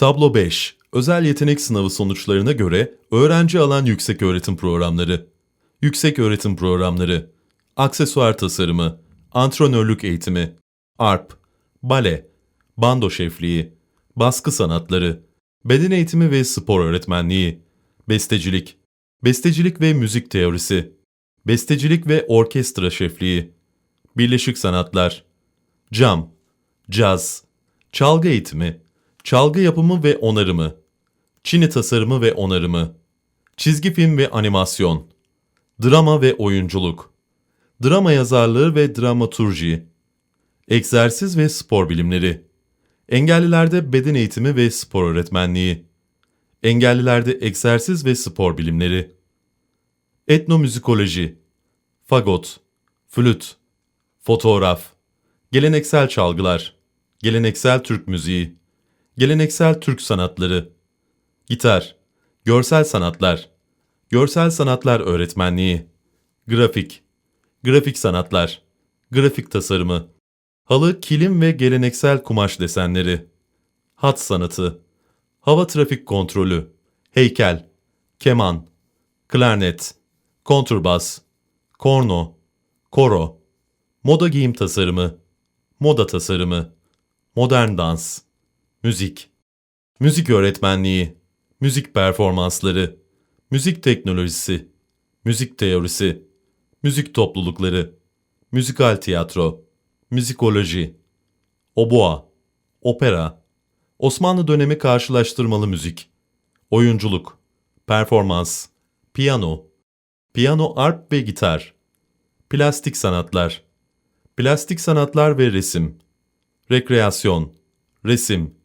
Tablo 5. Özel yetenek sınavı sonuçlarına göre öğrenci alan yüksek öğretim programları. Yüksek öğretim programları. Aksesuar tasarımı. Antrenörlük eğitimi. Arp. Bale. Bando şefliği. Baskı sanatları. Beden eğitimi ve spor öğretmenliği. Bestecilik. Bestecilik ve müzik teorisi. Bestecilik ve orkestra şefliği. Birleşik sanatlar. Cam. Caz. Çalgı eğitimi. Çalgı yapımı ve onarımı. Çini tasarımı ve onarımı. Çizgi film ve animasyon. Drama ve oyunculuk. Drama yazarlığı ve dramaturji. Egzersiz ve spor bilimleri. Engellilerde beden eğitimi ve spor öğretmenliği. Engellilerde egzersiz ve spor bilimleri. Etnomüzikoloji. Fagot. Flüt. Fotoğraf. Geleneksel çalgılar. Geleneksel Türk müziği. Geleneksel Türk sanatları. Gitar. Görsel sanatlar. Görsel sanatlar öğretmenliği. Grafik. Grafik sanatlar. Grafik tasarımı. Halı, kilim ve geleneksel kumaş desenleri. Hat sanatı. Hava trafik kontrolü. Heykel. Keman. Klarnet. Kontrbas. Korno. Koro. Moda giyim tasarımı. Moda tasarımı. Modern dans. Müzik. Müzik öğretmenliği. Müzik performansları. Müzik teknolojisi. Müzik teorisi. Müzik toplulukları. Müzikal tiyatro. Müzikoloji. Oboa. Opera. Osmanlı dönemi karşılaştırmalı müzik. Oyunculuk. Performans. Piyano. Piyano, arp ve gitar. Plastik sanatlar. Plastik sanatlar ve resim. Rekreasyon. Resim.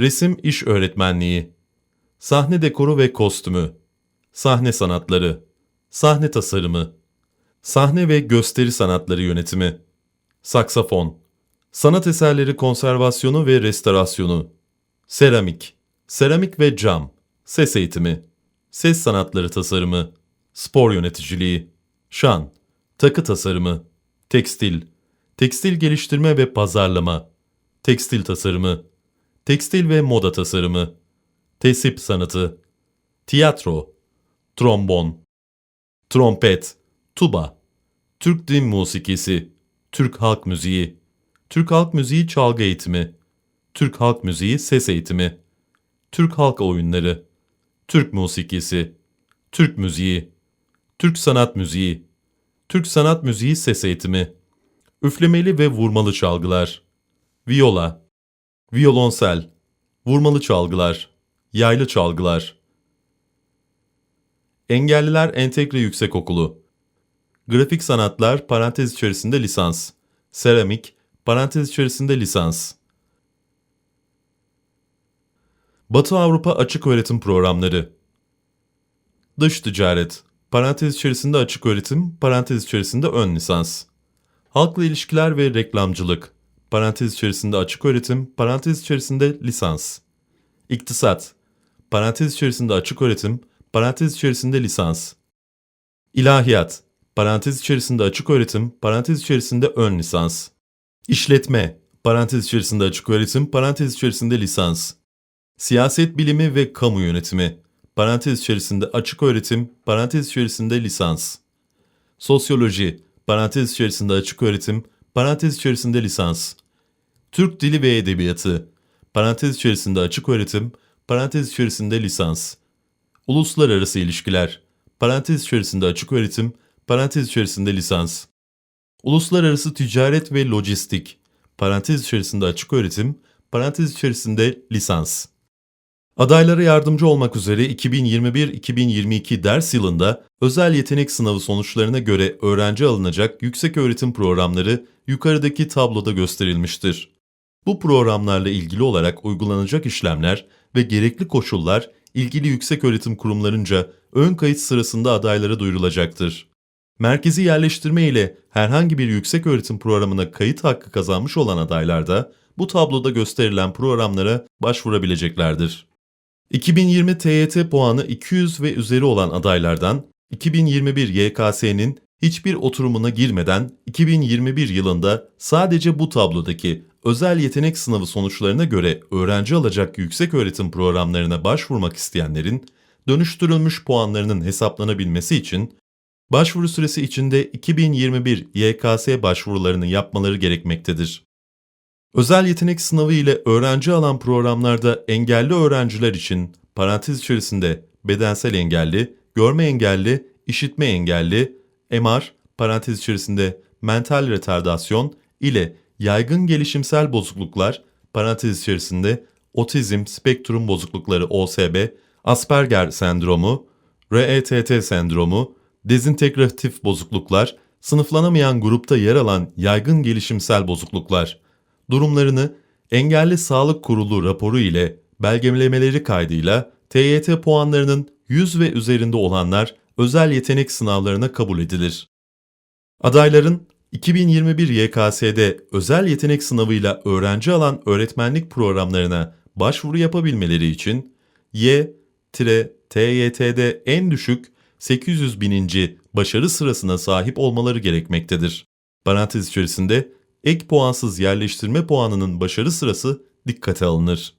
Resim iş öğretmenliği. Sahne dekoru ve kostümü. Sahne sanatları. Sahne tasarımı. Sahne ve gösteri sanatları yönetimi. Saksafon. Sanat eserleri konservasyonu ve restorasyonu. Seramik. Seramik ve cam. Ses eğitimi. Ses sanatları tasarımı. Spor yöneticiliği. Şan. Takı tasarımı. Tekstil. Tekstil geliştirme ve pazarlama. Tekstil tasarımı. Tekstil ve moda tasarımı. Tesip sanatı. Tiyatro. Trombon. Trompet. Tuba. Türk din musikisi. Türk halk müziği. Türk halk müziği çalgı eğitimi. Türk halk müziği ses eğitimi. Türk halk oyunları. Türk musikisi. Türk müziği. Türk sanat müziği. Türk sanat müziği ses eğitimi. Üflemeli ve vurmalı çalgılar. Viola. Violonsel. Vurmalı çalgılar. Yaylı çalgılar. Engelliler Entegre Yüksekokulu. Grafik sanatlar parantez içerisinde lisans. Seramik parantez içerisinde lisans. Batı Avrupa Açık Öğretim Programları. Dış ticaret parantez içerisinde açık öğretim parantez içerisinde ön lisans. Halkla ilişkiler ve reklamcılık parantez içerisinde açık öğretim parantez içerisinde lisans. İktisat parantez içerisinde açık öğretim parantez içerisinde lisans. İlahiyat parantez içerisinde açık öğretim parantez içerisinde ön lisans. İşletme parantez içerisinde açık öğretim parantez içerisinde lisans. Siyaset bilimi ve kamu yönetimi parantez içerisinde açık öğretim parantez içerisinde lisans. Sosyoloji parantez içerisinde açık öğretim parantez içerisinde lisans. Türk Dili ve Edebiyatı parantez içerisinde açık öğretim parantez içerisinde lisans. Uluslararası ilişkiler parantez içerisinde açık öğretim parantez içerisinde lisans. Uluslararası ticaret ve lojistik parantez içerisinde açık öğretim parantez içerisinde lisans. Adaylara yardımcı olmak üzere 2021-2022 ders yılında özel yetenek sınavı sonuçlarına göre öğrenci alınacak yüksek öğretim programları yukarıdaki tabloda gösterilmiştir. Bu programlarla ilgili olarak uygulanacak işlemler ve gerekli koşullar ilgili yüksek öğretim kurumlarınca ön kayıt sırasında adaylara duyurulacaktır. Merkezi yerleştirme ile herhangi bir yüksek öğretim programına kayıt hakkı kazanmış olan adaylar da bu tabloda gösterilen programlara başvurabileceklerdir. 2020 TYT puanı 200 ve üzeri olan adaylardan 2021 YKS'nin hiçbir oturumuna girmeden 2021 yılında sadece bu tablodaki özel yetenek sınavı sonuçlarına göre öğrenci alacak yüksek öğretim programlarına başvurmak isteyenlerin dönüştürülmüş puanlarının hesaplanabilmesi için başvuru süresi içinde 2021 YKS başvurularını yapmaları gerekmektedir. Özel yetenek sınavı ile öğrenci alan programlarda engelli öğrenciler için parantez içerisinde bedensel engelli, görme engelli, işitme engelli, MR, parantez içerisinde mental retardasyon ile yaygın gelişimsel bozukluklar, parantez içerisinde otizm spektrum bozuklukları OSB, Asperger sendromu, RETT sendromu, dezintegratif bozukluklar, sınıflanamayan grupta yer alan yaygın gelişimsel bozukluklar, durumlarını Engelli Sağlık Kurulu raporu ile belgelemeleri kaydıyla TYT puanlarının 100 ve üzerinde olanlar özel yetenek sınavlarına kabul edilir. Adayların 2021 YKS'de özel yetenek sınavıyla öğrenci alan öğretmenlik programlarına başvuru yapabilmeleri için Y-TYT'de en düşük 800 bininci başarı sırasına sahip olmaları gerekmektedir. Parantez içerisinde ek puansız yerleştirme puanının başarı sırası dikkate alınır.